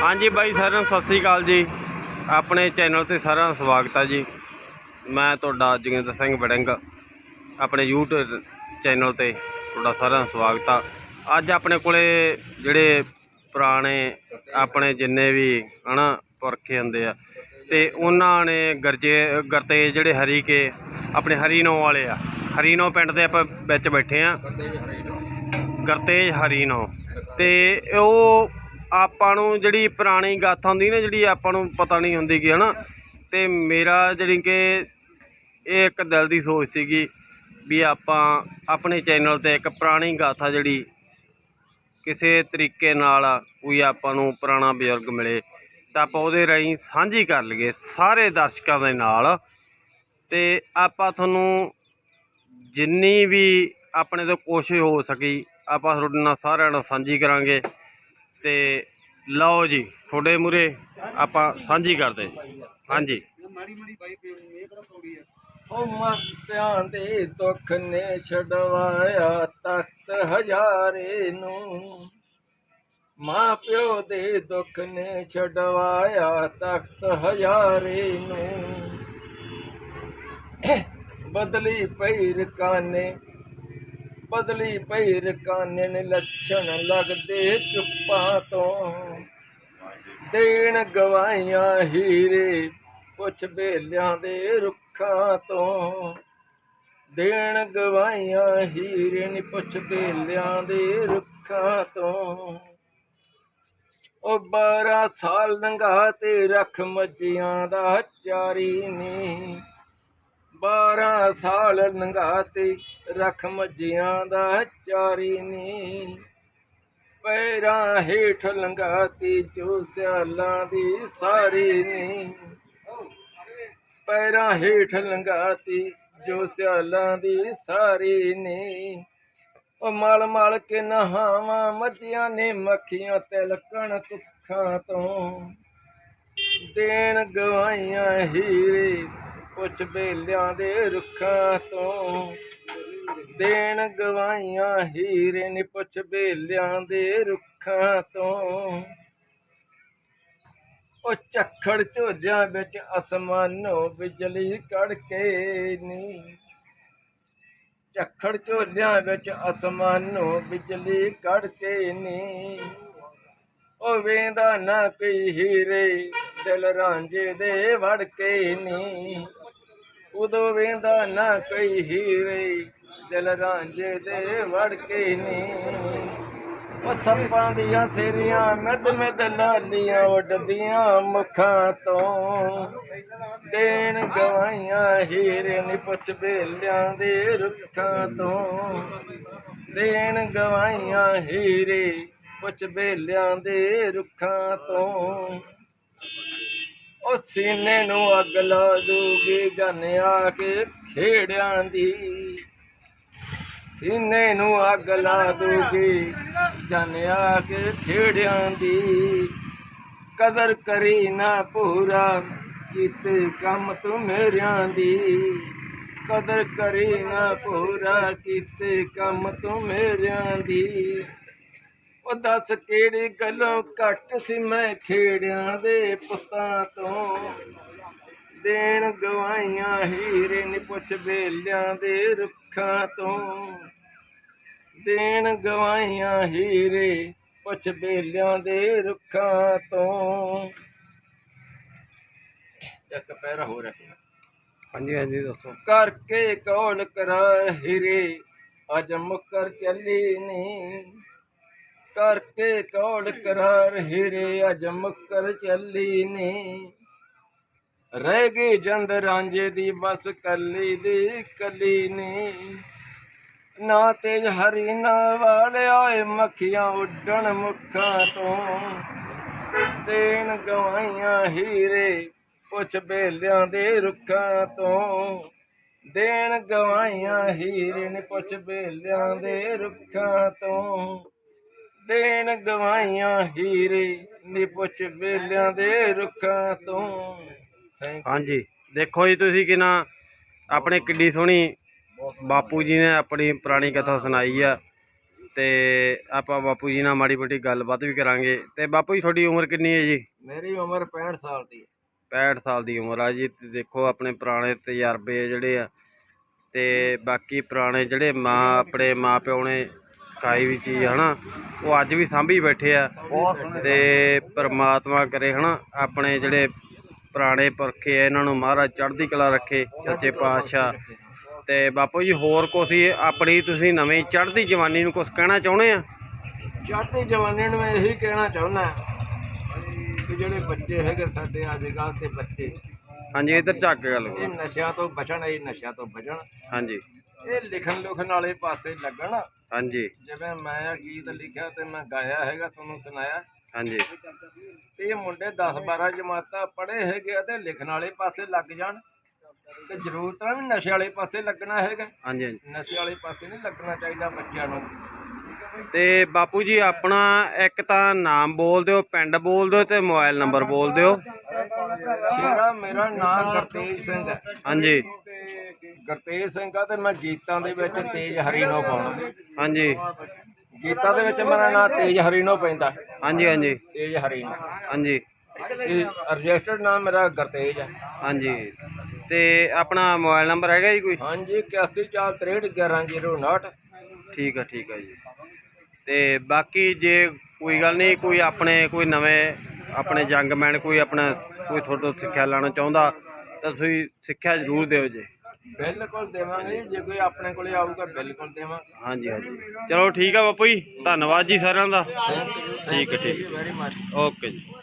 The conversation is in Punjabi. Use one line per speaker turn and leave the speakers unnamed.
ਹਾਂਜੀ ਬਾਈ ਸਾਰਿਆਂ ਨੂੰ ਸਤਿ ਸ੍ਰੀ ਅਕਾਲ ਜੀ। ਆਪਣੇ ਚੈਨਲ ਤੇ ਸਾਰਿਆਂ ਦਾ ਸਵਾਗਤ ਹੈ ਜੀ। ਮੈਂ ਤੁਹਾਡਾ ਜੋਗਿੰਦਰ ਸਿੰਘ ਵੜਿੰਗ, ਆਪਣੇ YouTube ਚੈਨਲ ਤੇ ਤੁਹਾਡਾ ਸਾਰਿਆਂ ਦਾ ਸਵਾਗਤ ਆ। ਅੱਜ ਆਪਣੇ ਕੋਲੇ ਜਿਹੜੇ ਪੁਰਾਣੇ, ਆਪਣੇ ਜਿੰਨੇ ਵੀ, ਹਨਾ, ਪੁਰਖੇ ਹੁੰਦੇ ਆ, ਤੇ ਉਹਨਾਂ ਨੇ ਗਰਜੇ ਗਰਤੇ ਜਿਹੜੇ ਹਰੀ ਕੇ, ਆਪਣੇ ਹਰੀਨੋ ਵਾਲੇ ਆ। ਹਰੀਨੋ ਪਿੰਡ ਦੇ ਆਪਾਂ ਵਿੱਚ ਬੈਠੇ ਆ। ਗਰਤੇਜ ਹਰੀਨੋ ਤੇ ਉਹ ਆਪਾਂ ਨੂੰ ਜਿਹੜੀ ਪੁਰਾਣੀ ਗਾਥਾ ਹੁੰਦੀ ਨਾ, ਜਿਹੜੀ ਆਪਾਂ ਨੂੰ ਪਤਾ ਨਹੀਂ ਹੁੰਦੀ ਕਿ ਹਨਾ? ਤੇ ਮੇਰਾ ਜਿਹੜੀ ਕਿ ਇਹ ਇੱਕ ਦਿਲ ਦੀ ਸੋਚ ਸੀਗੀ ਵੀ ਆਪਾਂ ਆਪਣੇ ਚੈਨਲ ਤੇ ਇੱਕ ਪੁਰਾਣੀ ਗਾਥਾ ਜਿਹੜੀ ਕਿਸੇ ਤਰੀਕੇ ਨਾਲ ਕੋਈ ਆਪਾਂ ਨੂੰ ਪੁਰਾਣਾ ਬਜ਼ੁਰਗ ਮਿਲੇ, ਤਾਂ ਆਪਾਂ ਉਹਦੇ ਰਾਹੀਂ ਸਾਂਝੀ ਕਰ ਲਈਏ ਸਾਰੇ ਦਰਸ਼ਕਾਂ ਦੇ ਨਾਲ। ਤੇ ਆਪਾਂ ਤੁਹਾਨੂੰ ਜਿੰਨੀ ਵੀ ਆਪਣੇ ਤੋਂ ਕੋਸ਼ਿਸ਼ ਹੋ ਸਕੀ, ਆਪਾਂ ਤੁਹਾਡੇ ਨਾਲ ਸਾਰਿਆਂ ਨਾਲ ਸਾਂਝੀ ਕਰਾਂਗੇ। ਤੇ ਲਓ ਜੀ, ਤੁਹਾਡੇ ਮੂਰੇ ਆਪਾਂ ਸਾਂਝੀ ਕਰਦੇ ਹਾਂਜੀ।
ਉਹ ਮਸਤਿਆਂ ਦੇ ਦੁੱਖ ਨੇ ਛਡਵਾਇਆ ਤਖਤ ਹਜ਼ਾਰੇ ਨੂੰ। ਮਾਂ ਪਿਓ ਦੇ ਦੁੱਖ ਨੇ ਛਡਵਾਇਆ ਤਖਤ ਹਜ਼ਾਰੇ ਨੂੰ। ਬਦਲੀ ਪਈ ਰਕਾਨੇ ਬਦਲੀ ਪਈ, ਰਕਾਨੇ ਲੱਛਣ ਲੱਗਦੇ ਚੁੱਪਾਂ ਤੋਂ। ਦੇਣ ਗਵਾਈਆਂ ਹੀਰੇ ਕੁਛ ਬੇਲਿਆਂ ਦੇ ਰੁੱਖਾਂ ਤੋਂ। ਦੇਣ ਗਵਾਈਆਂ ਹੀਰੇ ਨੀ, ਪੁੱਛ ਬੇਲਿਆਂ ਦੇ ਰੁੱਖਾਂ ਤੋਂ। ਉਹ 12 ਸਾਲ ਲੰਘਾ ਤੇ ਰੱਖ ਮੱਝੀਆਂ ਦਾ ਚਾਰੀ ਨੀ। 12 ਸਾਲ ਲੰਘਾ ਤੇ ਰੱਖ ਮੱਝੀਆਂ ਦਾ ਚਾਰੀ ਨੀ ਪੈਰਾਂ ਹੇਠ ਲੰਘਾਤੀ ਜੋ ਸਿਆਲਾਂ ਦੀ ਸਾਰੀ ਨੀ ਪੈਰਾਂ ਹੇਠ ਲੰਘਾਤੀ ਜੋ ਸਿਆਲਾਂ ਦੀ ਸਾਰੀ ਨੀ ਉਹ ਮਲ ਮਲ ਕੇ ਨਹਾਵਾਂ, ਮੱਝੀਆਂ ਨੇ ਮੱਖੀਆਂ ਤਿਲਕਣ ਕੁੱਖਾਂ ਤੋਂ। ਦੇਣ ਗਵਾਈਆਂ ਹੀਰੇ ਪੁੱਛ ਬੇਲਿਆਂ ਦੇ ਰੁੱਖਾਂ ਤੋਂ। ਦੇਣ ਗਵਾਈਆਂ ਹੀਰੇ ਨੀ ਪੁੱਛ ਬੇਲਿਆਂ ਦੇ ਰੁੱਖਾਂ ਤੋਂ। ਉਹ ਝੱਖੜ ਝੋਲਿਆਂ ਵਿੱਚ ਅਸਮਾਨੋਂ ਬਿਜਲੀ ਕੜਕੇ ਨੀ। ਝੱਖੜ ਝੋਲਿਆਂ ਵਿੱਚ ਅਸਮਾਨੋਂ ਬਿਜਲੀ ਕੜਕੇ ਨੀ। ਉਹ ਵੇਂਦਾ ਨਾ ਕੋਈ ਹੀਰੇ, ਦਿਲ ਰਾਂਝੇ ਦੇ ਵੜ ਕੇ ਨੀ। ਉਦੋਂ ਵੇਂਦਾ ਨਾ ਕੋਈ ਹੀਰੇ ਦਿਲ ਰਾਂਝੇ ਦੇ ਵੜ ਕੇ ਨੀ। ਉਹ ਸੱਪਾਂ ਦੀਆਂ ਸਿਰੀਆਂ ਮਿੱਦ ਮਿੱਦ ਲਾਲੀਆਂ ਉੱਡਦੀਆਂ ਮੁਖਾਂ ਤੋਂ। ਦੇਣ ਗਵਾਈਆਂ ਹੀਰੇ ਨੀ ਪੁੱਛ ਬੇਲਿਆਂ ਦੇ ਰੁੱਖਾਂ ਤੋਂ। ਦੇਣ ਗਵਾਈਆਂ ਹੀਰੇ ਪੁੱਛ ਬੇਲਿਆਂ ਦੇ ਰੁੱਖਾਂ ਤੋਂ। ਉਹ ਸੀਨੇ ਨੂੰ ਅੱਗ ਲਾ ਦੂਗੀ, ਜਨ ਕੇ ਖੇੜਿਆਂ ਦੀ। ਸੀਨੇ ਨੂੰ ਅੱਗ ਲਾ ਦੂਗੀ, ਜਨ ਕੇ ਖੇੜਿਆਂ ਦੀ। ਕਦਰ ਕਰੀ ਨਾ ਪੂਰਾ ਕੀਤੇ ਕੰਮ ਤੂੰ ਮੇਰਿਆਂ ਦੀ। ਕਦਰ ਕਰੀ ਨਾ ਪੂਰਾ ਕੀਤੇ ਕੰਮ ਤੂੰ ਮੇਰਿਆਂ ਦੀ। ਉਹ ਦੱਸ ਕਿਹੜੀ ਗੱਲੋਂ ਘੱਟ ਸੀ ਮੈਂ ਖੇੜਿਆਂ ਦੇ ਪੁੱਤਾਂ ਤੋਂ। ਦੇਣ ਗਵਾਈਆਂ ਹੀਰੇ ਨੀ ਪੁੱਛ ਬੇਲਿਆਂ ਦੇ ਰੁੱਖਾਂ ਤੋਂ। ਦੇਣ ਗਵਾਈਆਂ ਹੀਰੇ ਪੁੱਛ ਬੇਲਿਆਂ ਦੇ ਰੁੱਖਾਂ ਤੋਂ। ਇੱਕ ਪੈਰਾ ਹੋ ਰਿਹਾ
ਹਾਂਜੀ ਹਾਂਜੀ ਦੱਸੋ।
ਕਰਕੇ ਕੌਲ ਕਰਾ ਹੀਰੇ? ਅਜ ਮੁਕਰ ਚੱਲੀ ਨੀ। ਕਰਕੇ ਕੌਲ ਕਰਾਰ ਹੀਰੇ ਅਜ ਮੁਕਰ ਚੱਲੀ ਨੀ। ਰਹਿ ਗਈ ਜੰਦ ਰਾਂਝੇ ਦੀ ਬਸ ਕੱਲੀ ਦੀ ਕੱਲੀ ਨੀ। ਨਾ ਤੇਜ ਹਰੀ, ਨਾ ਵਾਲਿਆ ਏ ਮੱਖੀਆਂ ਉੱਡਣ ਮੁੱਖਾਂ ਤੋਂ। ਦੇਣ ਗਵਾਈਆਂ ਹੀਰੇ ਪੁੱਛ ਬੇਲਿਆਂ ਦੇ ਰੁੱਖਾਂ ਤੋਂ। ਦੇਣ ਗਵਾਈਆਂ ਹੀਰੇ ਨੇ ਪੁੱਛ ਬੇਲਿਆਂ ਦੇ ਰੁੱਖਾਂ ਤੋਂ। ਦੇਣ ਗਵਾਈਆਂ ਹੀਰੇ ਨੇ ਪੁੱਛ ਬੇਲਿਆਂ ਦੇ ਰੁੱਖਾਂ ਤੋਂ। ਥੈਂਕ
ਹਾਂਜੀ ਦੇਖੋ ਜੀ ਤੁਸੀਂ ਕਿ ਨਾ ਆਪਣੇ ਕਿੱਡੀ ਸੋਹਣੀ ਬਾਪੂ ਜੀ ਨੇ ਆਪਣੀ ਪੁਰਾਣੀ ਕਥਾ ਸੁਣਾਈ ਆ ਤੇ ਆਪਾਂ ਬਾਪੂ ਜੀ ਨਾਲ ਮਾੜੀ ਮੋਟੀ ਗੱਲਬਾਤ ਵੀ ਕਰਾਂਗੇ। ਤੇ ਬਾਪੂ ਜੀ ਤੁਹਾਡੀ ਉਮਰ ਕਿੰਨੀ ਹੈ ਜੀ?
ਮੇਰੀ ਉਮਰ 65 ਸਾਲ ਦੀ ਹੈ।
65 ਸਾਲ ਦੀ ਉਮਰ ਆ ਜੀ। ਤੇ ਦੇਖੋ ਆਪਣੇ ਪੁਰਾਣੇ ਤਜਰਬੇ ਜਿਹੜੇ ਆ। ਤੇ ਬਾਕੀ ਪੁਰਾਣੇ ਜਿਹੜੇ ਮਾਂ ਆਪਣੇ ਮਾਂ ਪਿਓ ਨੇ ਸਿਖਾਈ ਵੀ ਚੀਜ਼ ਹਨਾ? ਉਹ ਅੱਜ ਵੀ ਸਾਂਭੀ ਬੈਠੇ ਆ। ਤੇ ਪਰਮਾਤਮਾ ਕਰੇ ਹਨਾ? ਆਪਣੇ ਜਿਹੜੇ ਪੁਰਾਣੇ ਪੁਰਖੇ ਆ ਇਹਨਾਂ ਨੂੰ ਮਹਾਰਾਜ ਚੜ੍ਹਦੀ ਕਲਾ ਰੱਖੇ ਸੱਚੇ ਪਾਤਸ਼ਾਹ। ਤੇ ਬਾਪੂ ਜੀ ਹੋਰ ਕੁਛ ਹੀ ਆਪਣੀ ਤੁਸੀਂ ਨਵੀਂ ਚੜ੍ਹਦੀ ਜਵਾਨੀ ਨੂੰ ਕੁਝ ਕਹਿਣਾ ਚਾਹੁੰਦੇ ਆ?
ਚੜ੍ਹਦੀ ਜਵਾਨੀ ਨੂੰ ਮੈਂ ਇਹੀ ਕਹਿਣਾ ਚਾਹੁੰਦਾ ਕਿ ਜਿਹੜੇ ਬੱਚੇ ਹੈਗੇ ਸਾਡੇ ਅੱਜ ਕੱਲ੍ਹ ਦੇ ਬੱਚੇ
ਹਾਂਜੀ ਇੱਧਰ ਝੱਕ ਕੇ ਗੱਲ
ਇਹ
ਕਰੋ
ਨਸ਼ਿਆਂ ਤੋਂ ਬਚਣ ਇਹ ਨਸ਼ਿਆਂ ਤੋਂ ਬਚਣ।
ਹਾਂਜੀ।
ਇਹ ਲਿਖਣ ਲੁਖਣ ਵਾਲੇ ਪਾਸੇ ਲੱਗਣ।
ਹਾਂਜੀ।
ਜਿਵੇਂ ਮੈਂ ਇਹ ਗੀਤ ਲਿਖਿਆ ਤੇ ਮੈਂ ਗਾਇਆ ਹੈਗਾ ਤੁਹਾਨੂੰ ਸੁਣਾਇਆ।
ਹਾਂਜੀ।
ਤੇ ਇਹ ਮੁੰਡੇ 10 12 ਜਮਾਤਾਂ ਪੜ੍ਹੇ ਹੈਗੇ ਆ ਤੇ ਲਿਖਣ ਵਾਲੇ ਪਾਸੇ ਲੱਗ ਜਾਣ। ਤੇ ਜ਼ਰੂਰਤ ਆ ਵੀ ਨਸ਼ੇ ਵਾਲੇ ਪਾਸੇ ਲੱਗਣਾ ਹੈਗਾ।
ਹਾਂਜੀ ਹਾਂਜੀ।
ਨਸ਼ੇ ਵਾਲੇ ਪਾਸੇ ਨਹੀਂ ਲੱਗਣਾ ਚਾਹੀਦਾ ਬੱਚਿਆਂ ਨੂੰ।
ਤੇ ਬਾਪੂ ਜੀ ਆਪਣਾ ਇੱਕ ਤਾਂ ਨਾਮ ਬੋਲ ਦਿਓ ਪਿੰਡ ਬੋਲ ਦਿਓ ਤੇ ਮੋਬਾਈਲ ਨੰਬਰ ਬੋਲ ਦਿਓ।
ਸ਼ੇਰਾ ਮੇਰਾ ਨਾਮ ਗੁਰਤੇਜ ਸਿੰਘ ਹੈ।
ਹਾਂਜੀ।
ਗੁਰਤੇਜ ਸਿੰਘ ਆ ਤੇ ਮੈਂ ਗੀਤਾਂ ਦੇ ਵਿੱਚ ਤੇਜ ਹਰੀਨੋ ਪਾਉਣਾ
ਹਾਂਜੀ।
ਗੀਤਾਂ ਦੇ ਵਿੱਚ ਮੇਰਾ ਨਾਮ ਤੇਜ ਹਰੀਨੋ ਪੈਂਦਾ।
ਹਾਂਜੀ ਹਾਂਜੀ।
ਤੇਜ ਹਰੀਨੋ।
ਹਾਂਜੀ।
ਇਹ ਰਜਿਸਟਰਡ ਨਾਮ ਮੇਰਾ ਗੁਰਤੇਜ ਹੈ
ਹਾਂਜੀ। ਤੇ ਆਪਣਾ ਮੋਬਾਈਲ ਨੰਬਰ ਹੈਗਾ ਜੀ ਕੋਈ?
ਹਾਂਜੀ 8143111059
ਠੀਕ ਆ ਠੀਕ ਆ ਜੀ। ਤੇ ਬਾਕੀ ਜੇ ਕੋਈ ਗੱਲ ਨਹੀਂ ਕੋਈ ਆਪਣੇ ਕੋਈ ਨਵੇਂ ਆਪਣੇ ਜੰਗਮੈਨ ਕੋਈ ਆਪਣਾ ਕੋਈ ਤੁਹਾਡੇ ਤੋਂ ਸਿੱਖਿਆ ਲੈਣਾ ਚਾਹੁੰਦਾ ਤਾਂ ਤੁਸੀਂ ਸਿੱਖਿਆ ਜ਼ਰੂਰ ਦਿਓ ਜੀ।
ਬਿਲਕੁਲ ਦੇਵਾਂਗੇ ਜੇ ਕੋਈ ਆਪਣੇ ਕੋਲੇ ਆਊਗਾ ਬਿਲਕੁਲ ਦੇਵਾਂਗੇ।
ਹਾਂਜੀ ਹਾਂਜੀ। ਚਲੋ ਠੀਕ ਆ ਬਾਪੂ ਜੀ ਧੰਨਵਾਦ ਜੀ ਸਾਰਿਆਂ ਦਾ। ਠੀਕ ਹੈ ਠੀਕ
ਵੈਰੀ ਮਚ
ਓਕੇ ਜੀ।